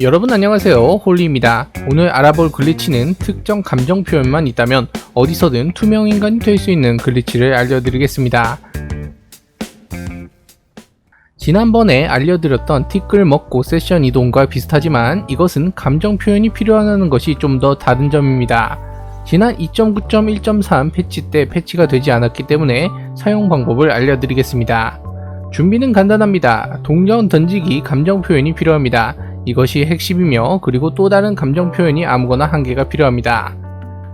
여러분 안녕하세요. 홀리입니다. 오늘 알아볼 글리치는 특정 감정 표현만 있다면 어디서든 투명 인간이 될 수 있는 글리치를 알려드리겠습니다. 지난번에 알려드렸던 티끌 먹고 세션 이동과 비슷하지만 이것은 감정 표현이 필요하다는 것이 좀 더 다른 점입니다. 지난 2.9.1.3 패치 때 패치가 되지 않았기 때문에 사용 방법을 알려드리겠습니다. 준비는 간단합니다. 동전 던지기 감정 표현이 필요합니다 이것이 핵심이며 그리고 또 다른 감정 표현이 아무거나 한 개가 필요합니다.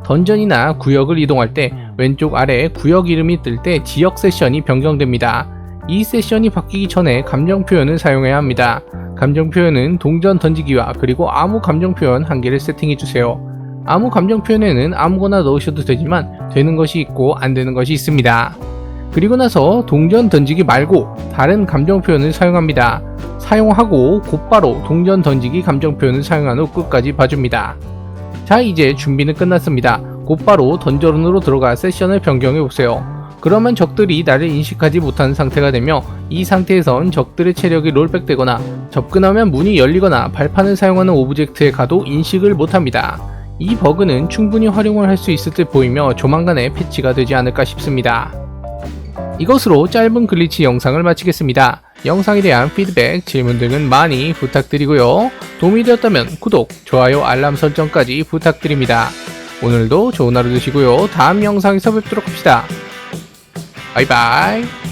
던전이나 구역을 이동할 때 왼쪽 아래 구역 이름이 뜰 때 지역 세션이 변경됩니다. 이 세션이 바뀌기 전에 감정 표현을 사용해야 합니다. 감정 표현은 동전 던지기와 그리고 아무 감정 표현 한 개를 세팅해 주세요. 아무 감정 표현에는 아무거나 넣으셔도 되지만 되는 것이 있고 안 되는 것이 있습니다. 그리고 나서 동전 던지기 말고 다른 감정 표현을 사용합니다. 사용하고 곧바로 동전 던지기 감정 표현을 사용한 후 끝까지 봐줍니다. 자 이제 준비는 끝났습니다. 곧바로 던전으로 들어가 세션을 변경해 보세요. 그러면 적들이 나를 인식하지 못하는 상태가 되며 이 상태에선 적들의 체력이 롤백되거나 접근하면 문이 열리거나 발판을 사용하는 오브젝트에 가도 인식을 못합니다. 이 버그는 충분히 활용을 할 수 있을 듯 보이며 조만간에 패치가 되지 않을까 싶습니다. 이것으로 짧은 글리치 영상을 마치겠습니다. 영상에 대한 피드백, 질문 등은 많이 부탁드리고요. 도움이 되었다면 구독, 좋아요, 알람 설정까지 부탁드립니다. 오늘도 좋은 하루 되시고요. 다음 영상에서 뵙도록 합시다. 바이바이.